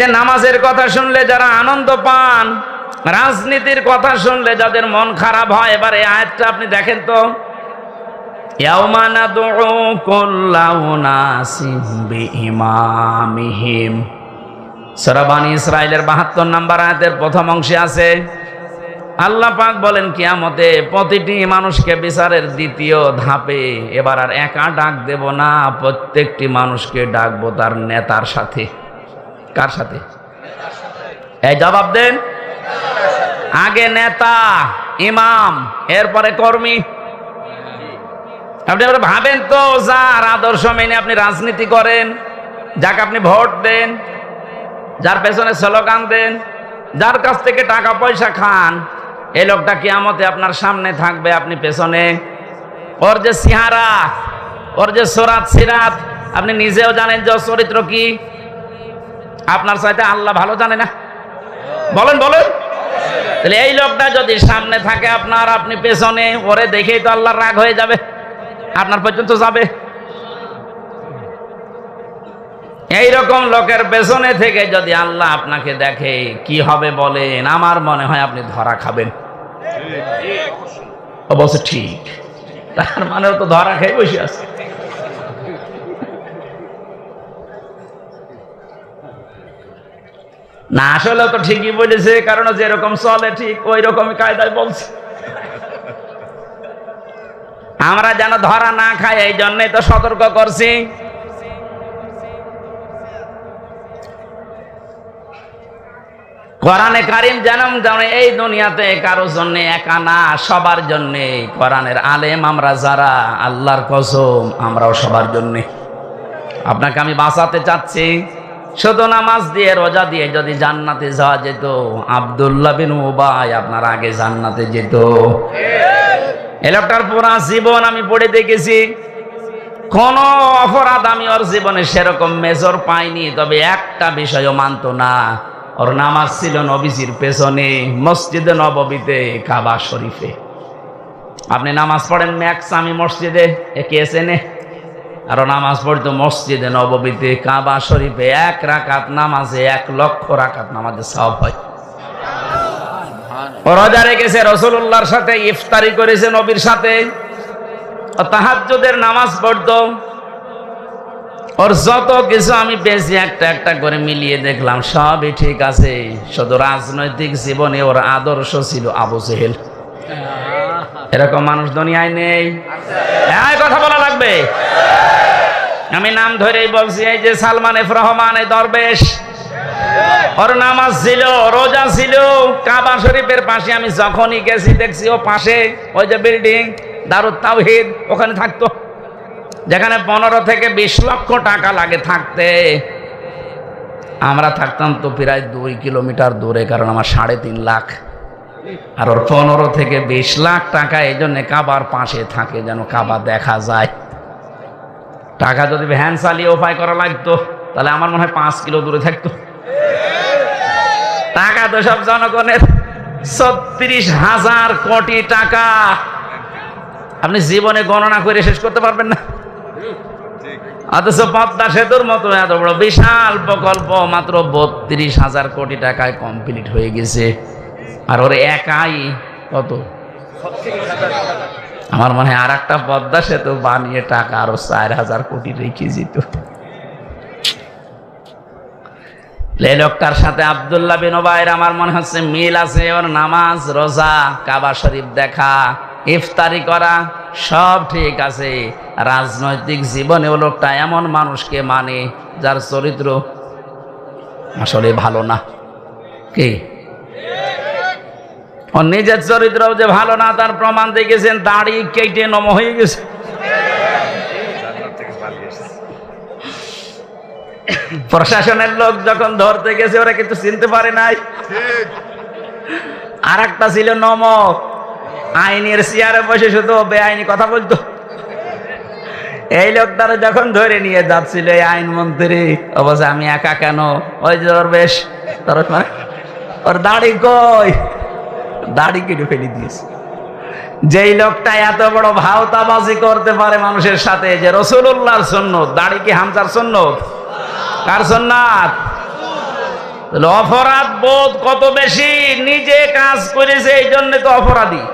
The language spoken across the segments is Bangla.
যে নামাজের কথা শুনলে যারা আনন্দ পান, রাজনীতির কথা শুনলে যাদের মন খারাপ হয়, এবার এই আয়াতটা আপনি দেখেন তো। ইয়াউমা নাদউ কুল্লা উনাসিম বিইমামিহিম। সূরা বানী ইসরাইলের 72 নাম্বার আয়াতের প্রথম অংশে আছে, আল্লাহ পাক বলেন, কিয়ামতে প্রতিটি মানুষকে বিচারের দ্বিতীয় ধাপে এবার আর একা ডাক দেব না, প্রত্যেকটি মানুষকে ডাকবো তার নেতার সাথে। কার সাথে? এই জবাব দেন। আগে নেতা, ইমাম, এরপরে কর্মী। আপনি ভাবেন তো, যার আদর্শ মেনে আপনি রাজনীতি করেন, যাকে আপনি ভোট দেন, যার পেছনে স্লোগান দেন, যার কাছ থেকে টাকা পয়সা খান এই লোকটা কিয়ামতে আপনার সামনে থাকবে, আপনি পেছনে। ওর যে সিহারা ওর যে সোরাত সিরাত আপনি নিজেও জানেন যে চরিত্র কি? আপনার চাইতে আল্লাহ ভালো জানে না। বলেন বলেন। তাহলে এই লোকটা যদি সামনে থাকে আপনার, আপনি পেছনে, ওরে দেখেই তো আল্লাহর রাগ হয়ে যাবে। আপনার পর্যন্ত যাবে। এই রকম লোকের পেছনে থেকে যদি আল্লাহ আপনাকে দেখে, কি হবে বলেন? আমার মনে হয় আপনি ধরা খাবেন। অবশ্য ঠিক। তার মানে তো ধরা খেয়ে বসে আছে। না আসলে তো ঠিকই বলেছে, কারণ যেরকম চলে, ঠিক ওই রকমই কায়দায় বলছে। আমরা যেন ধরা না খাই, এই জন্যই তো সতর্ক করছি। কোরআনে কারিম জানাম যেন এই দুনিয়াতে কারোর জন্য একা না, সবার জন্য। কোরআনের আলেম আমরা যারা, আল্লাহর কসম, আমরাও সবার জন্য। আপনাকে আমি বাঁচাতে চাচ্ছি। শুধু নামাজ দিয়ে রোজা দিয়ে যদি জান্নাতে যাওয়া যেত আবদুল্লাহ বিন উবাই আপনার আগে জান্নাতে যেত। এ লোকটার পুরা জীবন আমি পড়ে দেখেছি। কোন অপরাধ আমি ওর জীবনে সেরকম মেজর পাইনি তবে একটা বিষয়ও মানতো না। ওর নামাজ ছিল নবীজির পেছনে মসজিদে নববীতে কাবা শরীফে। আপনি নামাজ পড়েন ম্যাক্স আমি মসজিদে একে এসেনে আরও নামাজ পড়তো মসজিদে নববীতে কাবা শরীফে এক রাকাত নামাজে এক লক্ষ রাকাত নামাজে সব হয়। রোজা রেখেছে রসুল্লাহর সাথে ইফতারি করেছে নবীর সাথে। তাহাজ্জুদের নামাজ পড়তো। ওর যত কিছু আমি বেশি একটা একটা করে মিলিয়ে দেখলাম সবই ঠিক আছে। শুধু রাজনৈতিক জীবনে ওর আদর্শ ছিল আবু জেহেল। এরকম মানুষ দুনিয়ায় নেই। হ্যাঁ কথা বলা লাগবে। আমি নাম ধরেই বলছি, এই যে সালমান এফ রহমান, এই দরবেশ। ওর নামাজ ছিল রোজা ছিল। কাবা শরীফের পাশে আমি যখনই গেছি, দেখছি ও পাশে, ওই যে বিল্ডিং, দারুদ তাওহিদ, ওখানে থাকতো। যেখানে পনেরো থেকে বিশ লক্ষ টাকা লাগে থাকতে। আমরা থাকতাম তো প্রায় দুই কিলোমিটার দূরে, কারণ আমার সাড়ে তিন লাখ। আর ওর পনেরো থেকে বিশ লাখ টাকা এই জন্য কাবার পাশে থাকে যেন কাবা দেখা যায়। টাকা যদি ভ্যান চালিয়ে উপায় করা লাগতো, তাহলে আমার মনে হয় পাঁচ কিলো দূরে থাকতো। টাকা তো সব জনগণের। ছত্রিশ হাজার কোটি টাকা। আপনি জীবনে গণনা করে শেষ করতে পারবেন না। অথচ পদ্মা সেতুর মতো এত বড় বিশাল প্রকল্প, মাত্র বত্রিশ হাজার কোটি টাকায় কমপ্লিট হয়ে গেছে। আর ওর একাই, কত? আমার মনে হয় আর একটা পদ্মা সেতু বানিয়ে টাকা আরও চার হাজার কোটি রেখে যেত লোকটার সাথে আবদুল্লাহ বিন ওবায়ের, আমার মনে হচ্ছে মিল আছে ওর নামাজ, রোজা, কাবা শরীফ দেখা, ইফতারি করা, সব ঠিক আছে। রাজনৈতিক জীবনে ও লোকটা এমন মানুষকে মানে যার চরিত্র আসলে ভালো না। কি? নিজের চরিত্র যে ভালো না, তার প্রমাণ দেখেছেন, দাড়ি কেটে নম হয়ে গেছে। প্রশাসনের লোক যখন ধরতে গেছে, ওরা কিন্তু চিনতে পারে নাই। আর একটা ছিল নম। আইনের চেয়ারে বসে শুধু বেআইনি কথা বলতো। এই লোক তারা যখন ধরে নিয়ে যাচ্ছিল এই আইনমন্ত্রী অবশ্য আমি একা কেন? ওই যে ওর বেশ তোর মানে ওর দাড়ি কই? দাড়ি কেটে ফেলে দিয়েছে। যেই লোকটা এত বড় ভাওতাবাজি করতে পারে মানুষের সাথে যে রসুল্লাহর সন্ন্যত দাড়ি কি হামজার সন্ন্যত কার সন্ন্যাত অপরাধ বোধ কত বেশি? নিজে কাজ করেছে, এই জন্য তো অপরাধী।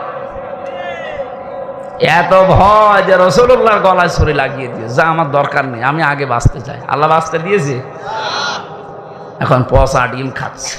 এত ভয় যে রসুল্লাহর গলায় ছুরি লাগিয়ে দিয়ে, যা আমার দরকার নেই, আমি আগে বাঁচতে চাই। আল্লাহ বাঁচতে দিয়েছে? এখন পচা ডিম খাচ্ছে।